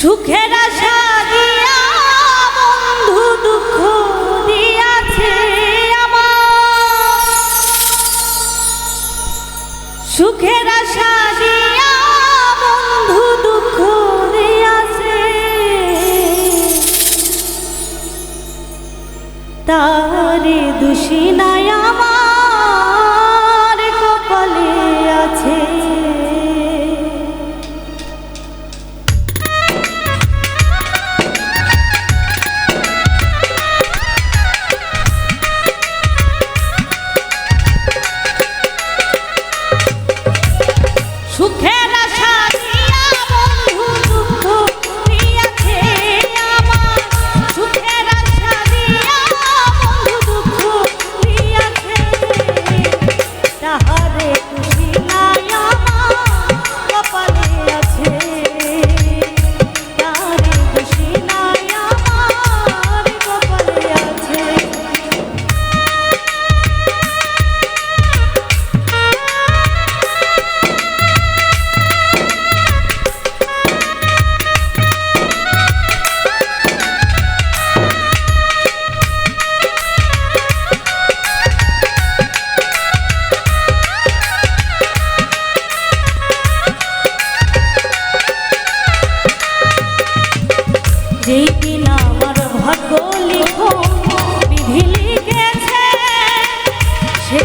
সুখের আশা দিয়া, বন্ধু দুঃখ দিয়াছে আমার। সুখের আশা দিয়া, বন্ধু দুঃখ দিয়াছে। তারে দোষী নাই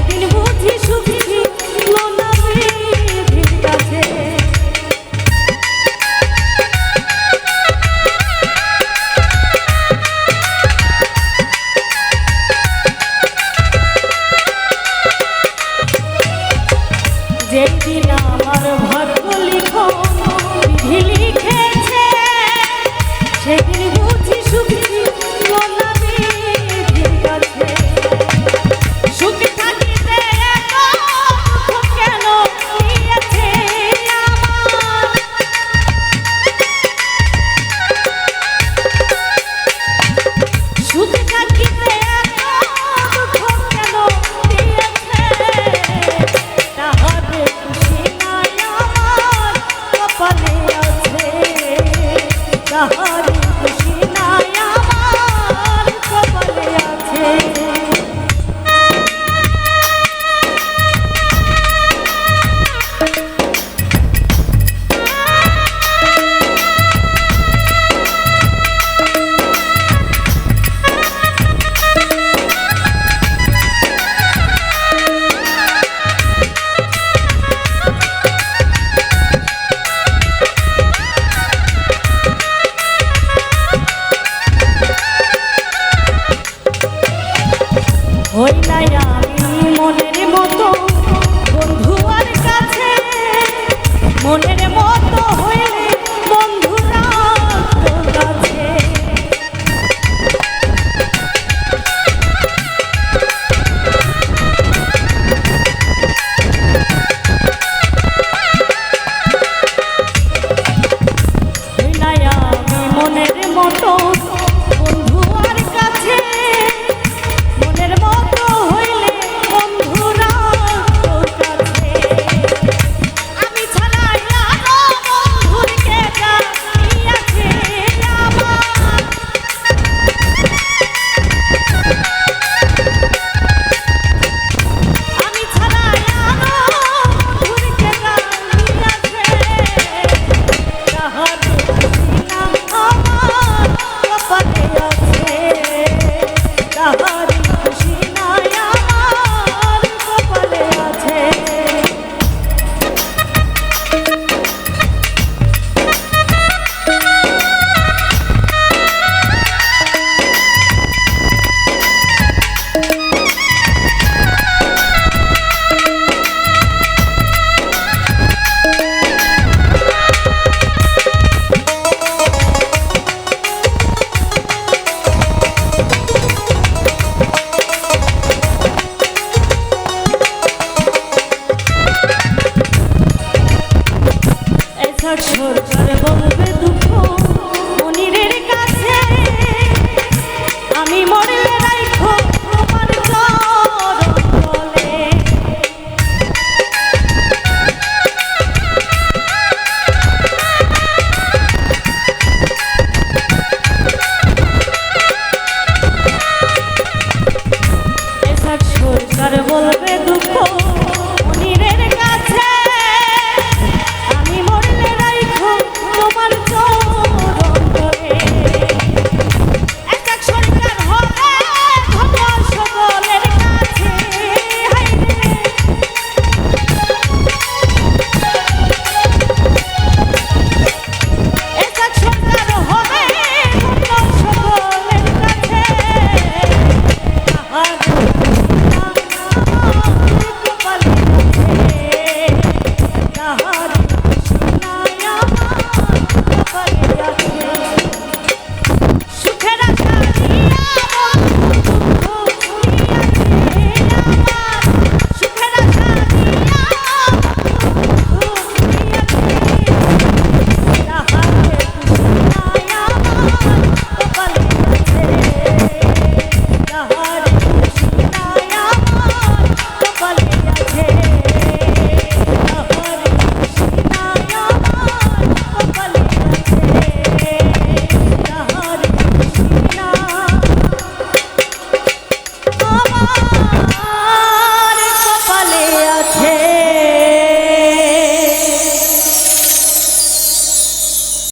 একদিন বুঝি সুখী সাহারা